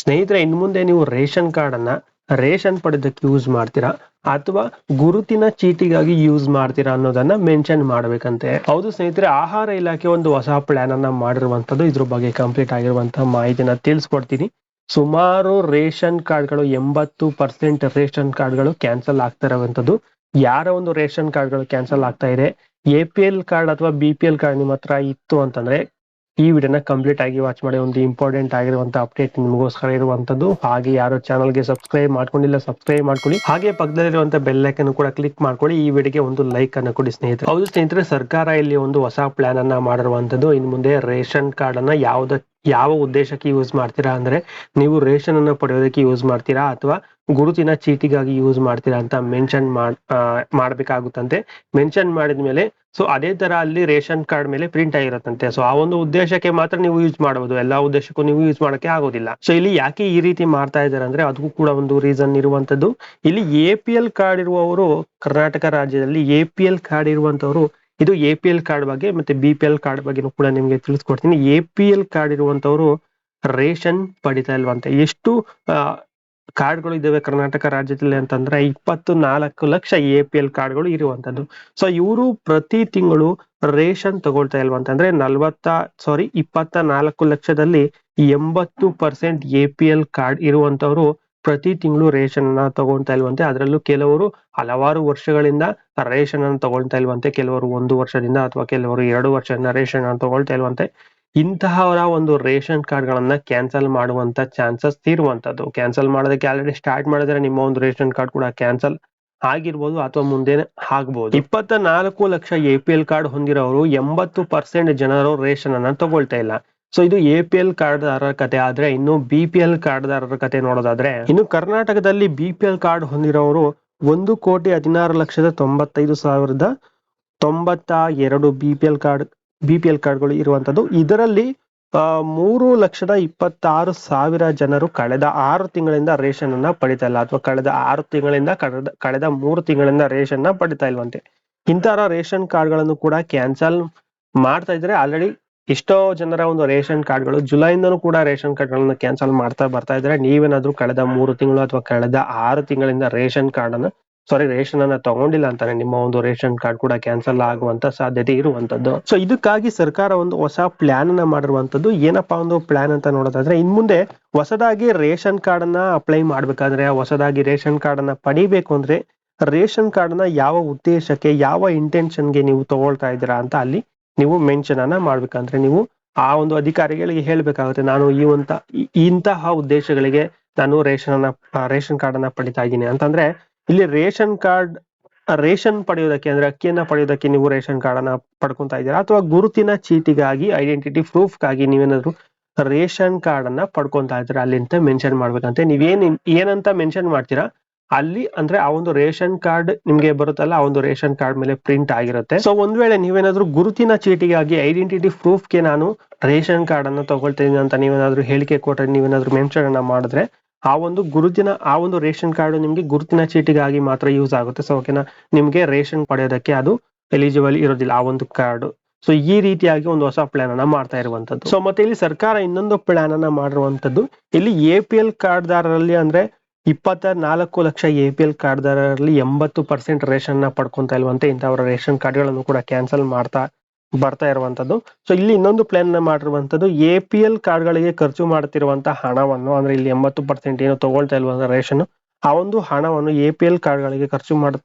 ಸ್ನೇಹಿತರೆ ಇನ್ ಮುಂದೆ ನೀವು ರೇಷನ್ ಕಾರ್ಡ್ ಅನ್ನ ರೇಷನ್ ಪಡೆದಕ್ಕೆ ಯೂಸ್ ಮಾಡ್ತೀರಾ ಅಥವಾ ಗುರುತಿನ ಚೀಟಿಗಾಗಿ ಯೂಸ್ ಮಾಡ್ತೀರಾ ಅನ್ನೋದನ್ನ ಮೆನ್ಷನ್ ಮಾಡ್ಬೇಕಂತೆ. ಹೌದು ಸ್ನೇಹಿತರೆ, ಆಹಾರ ಇಲಾಖೆ ಒಂದು ಹೊಸ ಪ್ಲಾನ್ ಅನ್ನ ಮಾಡಿರುವಂತದ್ದು ಇದ್ರ ಬಗ್ಗೆ ಕಂಪ್ಲೀಟ್ ಆಗಿರುವಂತಹ ಮಾಹಿತಿನ ತಿಳಿಸ್ಕೊಡ್ತೀನಿ. ಸುಮಾರು ರೇಷನ್ ಕಾರ್ಡ್ಗಳು, ಎಂಬತ್ತು ಪರ್ಸೆಂಟ್ ರೇಷನ್ ಕಾರ್ಡ್ಗಳು ಕ್ಯಾನ್ಸಲ್ ಆಗ್ತಾ ಇರುವಂತದ್ದು ಯಾರ ಒಂದು ರೇಷನ್ ಕಾರ್ಡ್ಗಳು ಕ್ಯಾನ್ಸಲ್ ಆಗ್ತಾ ಇದೆ. ಎ ಪಿ ಎಲ್ ಕಾರ್ಡ್ ಅಥವಾ ಬಿ ಪಿ ಎಲ್ ಕಾರ್ಡ್ ನಿಮ್ಮ ಹತ್ರ ಇತ್ತು ಅಂತಂದ್ರೆ ಈ ವಿಡಿಯೋನ ಕಂಪ್ಲೀಟ್ ಆಗಿ ವಾಚ್ ಮಾಡಿ ಒಂದು ಇಂಪಾರ್ಟೆಂಟ್ ಆಗಿರುವಂತ ಅಪ್ಡೇಟ್ ನಿಮಗೋಸ್ಕರ ಇರುವಂತದ್ದು. ಹಾಗೆ ಯಾರು ಚಾನಲ್ಗೆ ಸಬ್ಸ್ಕ್ರೈಬ್ ಮಾಡ್ಕೊಂಡಿಲ್ಲ ಸಬ್ಸ್ಕ್ರೈಬ್ ಮಾಡ್ಕೊಳ್ಳಿ. ಹಾಗೆ ಪಕ್ಕದಲ್ಲಿರುವಂತ ಬೆಲ್ ಐಕನ್ ಕೂಡ ಕ್ಲಿಕ್ ಮಾಡ್ಕೊಳ್ಳಿ. ಈ ವಿಡಿಯೋಗೆ ಒಂದು ಲೈಕ್ ಅನ್ನು ಕೊಡಿ ಸ್ನೇಹಿತರೆ. ಹೌದು ಸ್ನೇಹಿತರೆ, ಸರ್ಕಾರ ಇಲ್ಲಿ ಒಂದು ಹೊಸ ಪ್ಲಾನ್ ಅನ್ನ ಮಾಡಿರುವಂತದ್ದು. ಇನ್ನು ಮುಂದೆ ರೇಷನ್ ಕಾರ್ಡ್ ಅನ್ನ ಯಾವ್ದ, ಯಾವ ಉದ್ದೇಶಕ್ಕೆ ಯೂಸ್ ಮಾಡ್ತೀರಾ ಅಂದ್ರೆ ನೀವು ರೇಷನ್ ಅನ್ನು ಪಡೆಯೋದಕ್ಕೆ ಯೂಸ್ ಮಾಡ್ತೀರಾ ಅಥವಾ ಗುರುತಿನ ಚೀಟಿಗಾಗಿ ಯೂಸ್ ಮಾಡ್ತೀರಾ ಅಂತ ಮೆನ್ಷನ್ ಮಾಡ್ ಮಾಡ್ಬೇಕಾಗುತ್ತಂತೆ. ಮೆನ್ಷನ್ ಮಾಡಿದ ಮೇಲೆ ಸೊ ಅದೇ ತರ ಅಲ್ಲಿ ರೇಷನ್ ಕಾರ್ಡ್ ಮೇಲೆ ಪ್ರಿಂಟ್ ಆಗಿರುತ್ತಂತೆ. ಸೊ ಆ ಒಂದು ಉದ್ದೇಶಕ್ಕೆ ಮಾತ್ರ ನೀವು ಯೂಸ್ ಮಾಡಬಹುದು. ಎಲ್ಲಾ ಉದ್ದೇಶಕ್ಕೂ ನೀವು ಯೂಸ್ ಮಾಡಕ್ಕೆ ಆಗೋದಿಲ್ಲ. ಸೊ ಇಲ್ಲಿ ಯಾಕೆ ಈ ರೀತಿ ಮಾಡ್ತಾ ಇದ್ದಾರೆ ಅಂದ್ರೆ ಅದಕ್ಕೂ ಕೂಡ ಒಂದು ರೀಸನ್ ಇರುವಂತದ್ದು. ಇಲ್ಲಿ ಎ ಕಾರ್ಡ್ ಇರುವವರು ಕರ್ನಾಟಕ ರಾಜ್ಯದಲ್ಲಿ ಎ ಕಾರ್ಡ್ ಇರುವಂತವರು, ಇದು ಎ ಕಾರ್ಡ್ ಬಗ್ಗೆ ಮತ್ತೆ ಬಿ ಕಾರ್ಡ್ ಬಗ್ಗೆ ಕೂಡ ನಿಮ್ಗೆ ತಿಳಿಸ್ಕೊಡ್ತೀನಿ. ಎ ಕಾರ್ಡ್ ಇರುವಂತವರು ರೇಷನ್ ಪಡಿತಾ ಇಲ್ವಂತೆ. ಎಷ್ಟು ಕಾರ್ಡ್ಗಳು ಇದಾವೆ ಕರ್ನಾಟಕ ರಾಜ್ಯದಲ್ಲಿ ಅಂತಂದ್ರೆ ಇಪ್ಪತ್ತು ನಾಲ್ಕು ಲಕ್ಷ ಎ ಪಿ ಎಲ್ ಕಾರ್ಡ್ಗಳು ಇರುವಂತದ್ದು. ಸೊ ಇವರು ಪ್ರತಿ ತಿಂಗಳು ರೇಷನ್ ತಗೊಳ್ತಾ ಇಲ್ವಾ ಅಂತಂದ್ರೆ ನಲ್ವತ್ತ ಸಾರಿ ಇಪ್ಪತ್ತ ನಾಲ್ಕು ಲಕ್ಷದಲ್ಲಿ ಎಂಬತ್ತು percent A P L card ಇರುವಂತವರು ಪ್ರತಿ ತಿಂಗಳು ರೇಷನ್ ಅನ್ನ ತಗೊಳ್ತಾ ಇಲ್ವಂತೆ. ಅದರಲ್ಲೂ ಕೆಲವರು ಹಲವಾರು ವರ್ಷಗಳಿಂದ ರೇಷನ್ ಅನ್ನು ತಗೊಳ್ತಾ ಇಲ್ವಂತೆ. ಕೆಲವರು ಒಂದು ವರ್ಷದಿಂದ ಅಥವಾ ಕೆಲವರು ಎರಡು ವರ್ಷದಿಂದ ರೇಷನ್ ಅನ್ನು ತಗೊಳ್ತಾ ಇಲ್ವಂತೆ. ಇಂತಹವರ ಒಂದು ರೇಷನ್ ಕಾರ್ಡ್ ಗಳನ್ನ ಕ್ಯಾನ್ಸಲ್ ಮಾಡುವಂತ ಚಾನ್ಸಸ್ ಇರುವಂತದ್ದು. ಕ್ಯಾನ್ಸಲ್ ಮಾಡೋದಕ್ಕೆ ಆಲ್ರೆಡಿ ಸ್ಟಾರ್ಟ್ ಮಾಡಿದ್ರೆ ನಿಮ್ಮ ಒಂದು ರೇಷನ್ ಕಾರ್ಡ್ ಕೂಡ ಕ್ಯಾನ್ಸಲ್ ಆಗಿರ್ಬೋದು ಅಥವಾ ಮುಂದೆ ಆಗ್ಬೋದು. ಇಪ್ಪತ್ತ ನಾಲ್ಕು lakh A P L card ಹೊಂದಿರೋರು ಎಂಬತ್ತು ಪರ್ಸೆಂಟ್ ಜನರು ರೇಷನ್ ಅನ್ನ ತಗೊಳ್ತಾ ಇಲ್ಲ. ಸೊ ಇದು ಎ ಪಿ ಎಲ್ ಕಾರ್ಡ್ ದಾರರ ಕತೆ. ಆದ್ರೆ ಇನ್ನು ಬಿ ಪಿ ಎಲ್ ಕಾರ್ಡ್ ದಾರರ ಕತೆ ನೋಡೋದಾದ್ರೆ ಇನ್ನು ಕರ್ನಾಟಕದಲ್ಲಿ ಬಿ ಪಿ ಎಲ್ ಕಾರ್ಡ್ ಹೊಂದಿರೋರು ಒಂದು ಕೋಟಿ ಹದಿನಾರು ಲಕ್ಷದ ತೊಂಬತ್ತೈದು ಸಾವಿರದ ತೊಂಬತ್ತ ಎರಡು B P L card B P L ಕಾರ್ಡ್ಗಳು ಇರುವಂತದ್ದು. ಇದರಲ್ಲಿ ಮೂರು ಲಕ್ಷದ ಇಪ್ಪತ್ತಾರು ಸಾವಿರ ಜನರು ಕಳೆದ ಆರು ತಿಂಗಳಿಂದ ರೇಷನ್ ಅನ್ನ ಪಡಿತಾ ಇಲ್ಲ. ಅಥವಾ ಕಳೆದ ಆರು ತಿಂಗಳಿಂದ ಕಳೆದ ಕಳೆದ ಮೂರು ತಿಂಗಳಿಂದ ರೇಷನ್ನ ಪಡಿತಾ ಇಲ್ವಂತೆ. ಇಂತಹ ರೇಷನ್ ಕಾರ್ಡ್ಗಳನ್ನು ಕೂಡ ಕ್ಯಾನ್ಸಲ್ ಮಾಡ್ತಾ ಇದ್ರೆ ಆಲ್ರೆಡಿ ಎಷ್ಟೋ ಜನರ ಒಂದು ರೇಷನ್ ಕಾರ್ಡ್ಗಳು ಜುಲೈಯಿಂದನೂ ಕೂಡ ರೇಷನ್ ಕಾರ್ಡ್ಗಳನ್ನ ಕ್ಯಾನ್ಸಲ್ ಮಾಡ್ತಾ ಬರ್ತಾ ಇದ್ರೆ ನೀವೇನಾದ್ರೂ ಕಳೆದ ಮೂರು ತಿಂಗಳು ಅಥವಾ ಕಳೆದ ಆರು ತಿಂಗಳಿಂದ ರೇಷನ್ ಕಾರ್ಡ್ ಅನ್ನ ಸಾರಿ ರೇಷನ್ ಅನ್ನ ತಗೊಂಡಿಲ್ಲ ಅಂತಾನೆ. ನಿಮ್ಮ ಒಂದು ರೇಷನ್ ಕಾರ್ಡ್ ಕೂಡ ಕ್ಯಾನ್ಸಲ್ ಆಗುವಂತ ಸಾಧ್ಯತೆ ಇರುವಂತದ್ದು. ಸೊ ಇದಕ್ಕಾಗಿ ಸರ್ಕಾರ ಒಂದು ಹೊಸ ಪ್ಲಾನ್ ಅನ್ನ ಮಾಡಿರುವಂತದ್ದು. ಏನಪ್ಪಾ ಒಂದು ಪ್ಲಾನ್ ಅಂತ ನೋಡೋದಾದ್ರೆ, ಇನ್ ಮುಂದೆ ಹೊಸದಾಗಿ ರೇಷನ್ ಕಾರ್ಡ್ ಅನ್ನ ಅಪ್ಲೈ ಮಾಡ್ಬೇಕಾದ್ರೆ, ಹೊಸದಾಗಿ ರೇಷನ್ ಕಾರ್ಡ್ ಅನ್ನ ಪಡಿಬೇಕು ಅಂದ್ರೆ ರೇಷನ್ ಕಾರ್ಡ್ನ ಯಾವ ಉದ್ದೇಶಕ್ಕೆ, ಯಾವ ಇಂಟೆನ್ಷನ್ಗೆ ನೀವು ತಗೊಳ್ತಾ ಇದ್ದೀರಾ ಅಂತ ಅಲ್ಲಿ ನೀವು ಮೆನ್ಷನ್ ಅನ್ನ ಮಾಡ್ಬೇಕಂದ್ರೆ ನೀವು ಆ ಒಂದು ಅಧಿಕಾರಿಗಳಿಗೆ ಹೇಳ್ಬೇಕಾಗುತ್ತೆ. ನಾನು ಈ ಈ- ಇಂತಹ ಉದ್ದೇಶಗಳಿಗೆ ನಾನು ರೇಷನ್ ಅನ್ನ ರೇಷನ್ ಕಾರ್ಡ್ ಅನ್ನ ಪಡಿತಾ ಇದ್ದೀನಿ. ಅಂತಂದ್ರೆ ಇಲ್ಲಿ ರೇಷನ್ ಕಾರ್ಡ್, ರೇಷನ್ ಪಡೆಯೋದಕ್ಕೆ ಅಂದ್ರೆ ಅಕ್ಕಿಯನ್ನ ಪಡೆಯೋದಕ್ಕೆ ನೀವು ರೇಷನ್ ಕಾರ್ಡ್ ಅನ್ನ ಪಡ್ಕೊಂತಾ ಇದ್ದೀರಾ? ಅಥವಾ ಗುರುತಿನ ಚೀಟಿಗಾಗಿ ಐಡೆಂಟಿಟಿ ಪ್ರೂಫ್ಗಾಗಿ ನೀವೇನಾದ್ರು ರೇಷನ್ ಕಾರ್ಡ್ ಅನ್ನ ಪಡ್ಕೊಂತಾ ಇದ್ದೀರಾ? ಅಲ್ಲಿ ಅಂತ ಮೆನ್ಷನ್ ಮಾಡ್ಬೇಕಂತೆ. ನೀವೇನ್ ಏನಂತ ಮೆನ್ಷನ್ ಮಾಡ್ತೀರಾ? ಅಲ್ಲಿ ಅಂದ್ರೆ ಆ ಒಂದು ರೇಷನ್ ಕಾರ್ಡ್ ನಿಮ್ಗೆ ಬರುತ್ತಲ್ಲ, ಆ ಒಂದು ರೇಷನ್ ಕಾರ್ಡ್ ಮೇಲೆ ಪ್ರಿಂಟ್ ಆಗಿರುತ್ತೆ. ಸೊ ಒಂದ್ ವೇಳೆ ನೀವೇನಾದ್ರೂ ಗುರುತಿನ ಚೀಟಿಗಾಗಿ ಐಡೆಂಟಿಟಿ ಪ್ರೂಫ್ಗೆ ನಾನು ರೇಷನ್ ಕಾರ್ಡ್ ಅನ್ನ ತಗೊಳ್ತೇನೆ ಅಂತ ನೀವೇನಾದ್ರೂ ಹೇಳಿಕೆ ಕೊಟ್ರೆ ನೀವೇನಾದ್ರೂ ಮೆನ್ಷನ್ ಅನ್ನ ಮಾಡಿದ್ರೆ ಆ ಒಂದು ಗುರುತಿನ, ಆ ಒಂದು ರೇಷನ್ ಕಾರ್ಡ್ ನಿಮ್ಗೆ ಗುರುತಿನ ಚೀಟಿಗಾಗಿ ಮಾತ್ರ ಯೂಸ್ ಆಗುತ್ತೆ. ಸೊ ಓಕೆನಾ ನಿಮ್ಗೆ ರೇಷನ್ ಪಡೆಯೋದಕ್ಕೆ ಅದು ಎಲಿಜಿಬಲ್ ಇರೋದಿಲ್ಲ, ಆ ಒಂದು ಕಾರ್ಡ್. ಸೊ ಈ ರೀತಿಯಾಗಿ ಒಂದು ಹೊಸ ಪ್ಲಾನ್ ಅನ್ನ ಮಾಡ್ತಾ ಇರುವಂತದ್ದು. ಸೊ ಮತ್ತೆ ಇಲ್ಲಿ ಸರ್ಕಾರ ಇನ್ನೊಂದು ಪ್ಲಾನ್ ಅನ್ನ ಮಾಡಿರುವಂತದ್ದು, ಇಲ್ಲಿ ಎ ಪಿ ಎಲ್ ಕಾರ್ಡ್ ದಾರರಲ್ಲಿ ಅಂದ್ರೆ ಇಪ್ಪತ್ತ ನಾಲ್ಕು lakh A P L card ದಾರರಲ್ಲಿ ಎಂಬತ್ತು ಪರ್ಸೆಂಟ್ ರೇಷನ್ನ ಪಡ್ಕೊಂತ ಇಲ್ವಂತೆ ಇಂಥವರ ರೇಷನ್ ಕಾರ್ಡ್ಗಳನ್ನು ಕೂಡ ಕ್ಯಾನ್ಸಲ್ ಮಾಡ್ತಾ ಬರ್ತಾ ಇರುವಂತದ್ದು. ಸೊ ಇಲ್ಲಿ ಇನ್ನೊಂದು ಪ್ಲಾನ್ ಮಾಡಿರುವಂತದ್ದು ಎ ಪಿ ಎಲ್ ಕಾರ್ಡ್ಗಳಿಗೆ ಖರ್ಚು ಮಾಡ್ತಿರುವಂತಹ ಹಣವನ್ನು, ಅಂದ್ರೆ ಇಲ್ಲಿ ಎಂಬತ್ತು ಪರ್ಸೆಂಟ್ ಏನು ತಗೊಳ್ತಾ ಇಲ್ವಂತ ರೇಷನ್ ಆ ಒಂದು ಹಣವನ್ನು ಎ ಪಿ ಎಲ್ ಕಾರ್ಡ್ಗಳಿಗೆ ಖರ್ಚು ಮಾಡ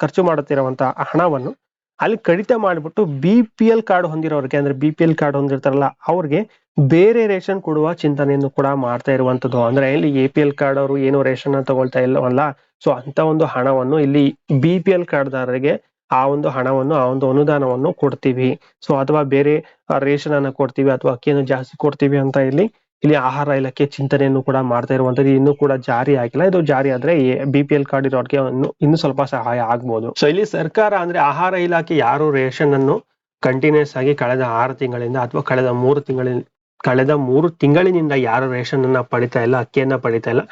ಖರ್ಚು ಮಾಡುತ್ತಿರುವಂತಹ ಹಣವನ್ನು ಅಲ್ಲಿ ಕಡಿತ ಮಾಡಿಬಿಟ್ಟು ಬಿ ಪಿ ಎಲ್ ಕಾರ್ಡ್ ಹೊಂದಿರೋರಿಗೆ, ಅಂದ್ರೆ ಬಿ ಪಿ ಎಲ್ ಕಾರ್ಡ್ ಹೊಂದಿರ್ತಾರಲ್ಲ, ಅವ್ರಿಗೆ ಬೇರೆ ರೇಷನ್ ಕೊಡುವ ಚಿಂತನೆಯನ್ನು ಕೂಡ ಮಾಡ್ತಾ ಇರುವಂತದ್ದು. ಅಂದ್ರೆ ಇಲ್ಲಿ ಎ ಪಿ ಎಲ್ ಕಾರ್ಡ್ ಅವರು ಏನು ರೇಷನ್ ತಗೊಳ್ತಾ ಇಲ್ಲವಲ್ಲ ಸೊ ಅಂತ ಒಂದು ಹಣವನ್ನು ಇಲ್ಲಿ ಬಿ ಪಿ ಎಲ್ ಕಾರ್ಡ್ ದಾರರಿಗೆ ಆ ಒಂದು ಹಣವನ್ನು, ಆ ಒಂದು ಅನುದಾನವನ್ನು ಕೊಡ್ತೀವಿ. ಸೊ ಅಥವಾ ಬೇರೆ ರೇಷನ್ ಅನ್ನ ಕೊಡ್ತೀವಿ ಅಥವಾ ಅಕ್ಕಿಯನ್ನು ಜಾಸ್ತಿ ಕೊಡ್ತೀವಿ ಅಂತ ಇಲ್ಲಿ ಇಲ್ಲಿ ಆಹಾರ ಇಲಾಖೆ ಚಿಂತನೆಯನ್ನು ಕೂಡ ಮಾಡ್ತಾ ಇರುವಂತದ್ದು ಇನ್ನು ಕೂಡ ಜಾರಿ ಆಗಿಲ್ಲ. ಇದು ಜಾರಿ ಆದ್ರೆ ಬಿ ಪಿ ಎಲ್ ಕಾರ್ಡ್ ಇರೋರಿಗೆ ಇನ್ನು ಸ್ವಲ್ಪ ಸಹಾಯ ಆಗ್ಬಹುದು ಸೊ ಇಲ್ಲಿ ಸರ್ಕಾರ ಅಂದ್ರೆ ಆಹಾರ ಇಲಾಖೆ ಯಾರು ರೇಷನ್ ಅನ್ನು ಕಂಟಿನ್ಯೂಸ್ ಆಗಿ ಕಳೆದ ಆರು ತಿಂಗಳಿಂದ ಅಥವಾ ಕಳೆದ ಮೂರು ತಿಂಗಳಿಂದ ಕಳೆದ ಮೂರು ತಿಂಗಳಿನಿಂದ ಯಾರು ರೇಷನ್ ಅನ್ನ ಪಡಿತಾ ಇಲ್ಲ, ಅಕ್ಕಿಯನ್ನ ಪಡಿತಾ ಇಲ್ಲ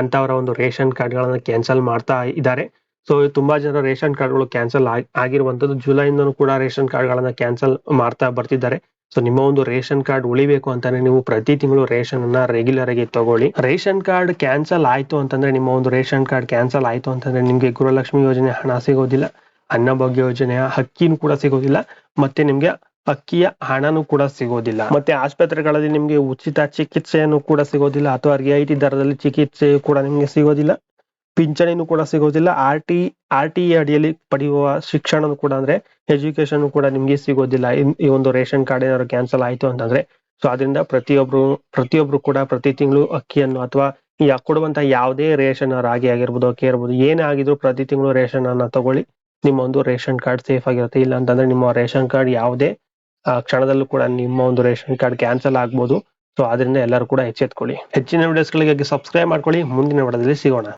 ಅಂತವರ ಒಂದು ರೇಷನ್ ಕಾರ್ಡ್ ಗಳನ್ನ ಕ್ಯಾನ್ಸಲ್ ಮಾಡ್ತಾ ಇದ್ದಾರೆ. ಸೊ ತುಂಬಾ ಜನ ರೇಷನ್ ಕಾರ್ಡ್ಗಳು ಕ್ಯಾನ್ಸಲ್ ಆಗಿರುವಂತದ್ದು ಜುಲೈಯಿಂದನೂ ಕೂಡ ರೇಷನ್ ಕಾರ್ಡ್ ಗಳನ್ನ ಕ್ಯಾನ್ಸಲ್ ಮಾಡ್ತಾ ಬರ್ತಿದ್ದಾರೆ. ಸೊ ನಿಮ್ಮ ಒಂದು ರೇಷನ್ ಕಾರ್ಡ್ ಉಳಿಬೇಕು ಅಂತಾನೆ ನೀವು ಪ್ರತಿ ತಿಂಗಳು ರೇಷನ್ ಅನ್ನ ರೆಗ್ಯುಲರ್ ಆಗಿ ತಗೊಳ್ಳಿ. ರೇಷನ್ ಕಾರ್ಡ್ ಕ್ಯಾನ್ಸಲ್ ಆಯ್ತು ಅಂತಂದ್ರೆ ನಿಮ್ಮ ಒಂದು ರೇಷನ್ ಕಾರ್ಡ್ ಕ್ಯಾನ್ಸಲ್ ಆಯ್ತು ಅಂತಂದ್ರೆ ನಿಮ್ಗೆ ಗೃಹಲಕ್ಷ್ಮಿ ಯೋಜನೆ ಹಣ ಸಿಗೋದಿಲ್ಲ, ಅನ್ನಭಾಗ್ಯ ಯೋಜನೆಯ ಹಕ್ಕಿನೂ ಕೂಡ ಸಿಗೋದಿಲ್ಲ, ಮತ್ತೆ ನಿಮ್ಗೆ ಅಕ್ಕಿಯ ಹಣನೂ ಕೂಡ ಸಿಗೋದಿಲ್ಲ. ಮತ್ತೆ ಆಸ್ಪತ್ರೆಗಳಲ್ಲಿ ನಿಮ್ಗೆ ಉಚಿತ ಚಿಕಿತ್ಸೆಯನ್ನು ಕೂಡ ಸಿಗೋದಿಲ್ಲ, ಅಥವಾ ರಿಯಾಯಿತಿ ದರದಲ್ಲಿ ಚಿಕಿತ್ಸೆಯು ಕೂಡ ನಿಮ್ಗೆ ಸಿಗೋದಿಲ್ಲ. ಪಿಂಚಣಿನೂ ಕೂಡ ಸಿಗೋದಿಲ್ಲ. ಆರ್ ಟಿ ಆರ್ ಟಿ ಅಡಿಯಲ್ಲಿ ಪಡೆಯುವ ಶಿಕ್ಷಣ ಕೂಡ ಅಂದ್ರೆ ಎಜುಕೇಶನ್ ಕೂಡ ನಿಮ್ಗೆ ಸಿಗೋದಿಲ್ಲ. ಈ ಒಂದು ರೇಷನ್ ಕಾರ್ಡ್ ಏನಾದ್ರು ಕ್ಯಾನ್ಸಲ್ ಆಯ್ತು ಅಂತಂದ್ರೆ ಸೊ ಅದರಿಂದ ಪ್ರತಿಯೊಬ್ರು ಪ್ರತಿಯೊಬ್ರು ಕೂಡ ಪ್ರತಿ ತಿಂಗಳು ಅಕ್ಕಿಯನ್ನು ಅಥವಾ ಈ ಕೊಡುವಂತ ಯಾವುದೇ ರೇಷನ್ ರಾಗಿ ಆಗಿರ್ಬೋದು, ಅಕ್ಕಿ ಇರ್ಬೋದು ಏನೇ ಆಗಿದ್ರು ಪ್ರತಿ ತಿಂಗಳು ರೇಷನ್ ಅನ್ನ ತಗೊಳ್ಳಿ. ನಿಮ್ಮ ಒಂದು ರೇಷನ್ ಕಾರ್ಡ್ ಸೇಫ್ ಆಗಿರುತ್ತೆ. ಇಲ್ಲ ಅಂತಂದ್ರೆ ನಿಮ್ಮ ರೇಷನ್ ಕಾರ್ಡ್ ಯಾವುದೇ ಕ್ಷಣದಲ್ಲೂ ಕೂಡ ನಿಮ್ಮ ಒಂದು ರೇಷನ್ ಕಾರ್ಡ್ ಕ್ಯಾನ್ಸಲ್ ಆಗ್ಬೋದು. ಸೊ ಅದರಿಂದ ಎಲ್ಲರೂ ಕೂಡ ಎಚ್ಚೆತ್ಕೊಳ್ಳಿ. ಹೆಚ್ಚಿನ ವಿಡಿಯೋಸ್ಗಳಿಗೆ ಸಬ್ಸ್ಕ್ರೈಬ್ ಮಾಡ್ಕೊಳ್ಳಿ. ಮುಂದಿನ ವಿಡಿಯೋದಲ್ಲಿ ಸಿಗೋಣ.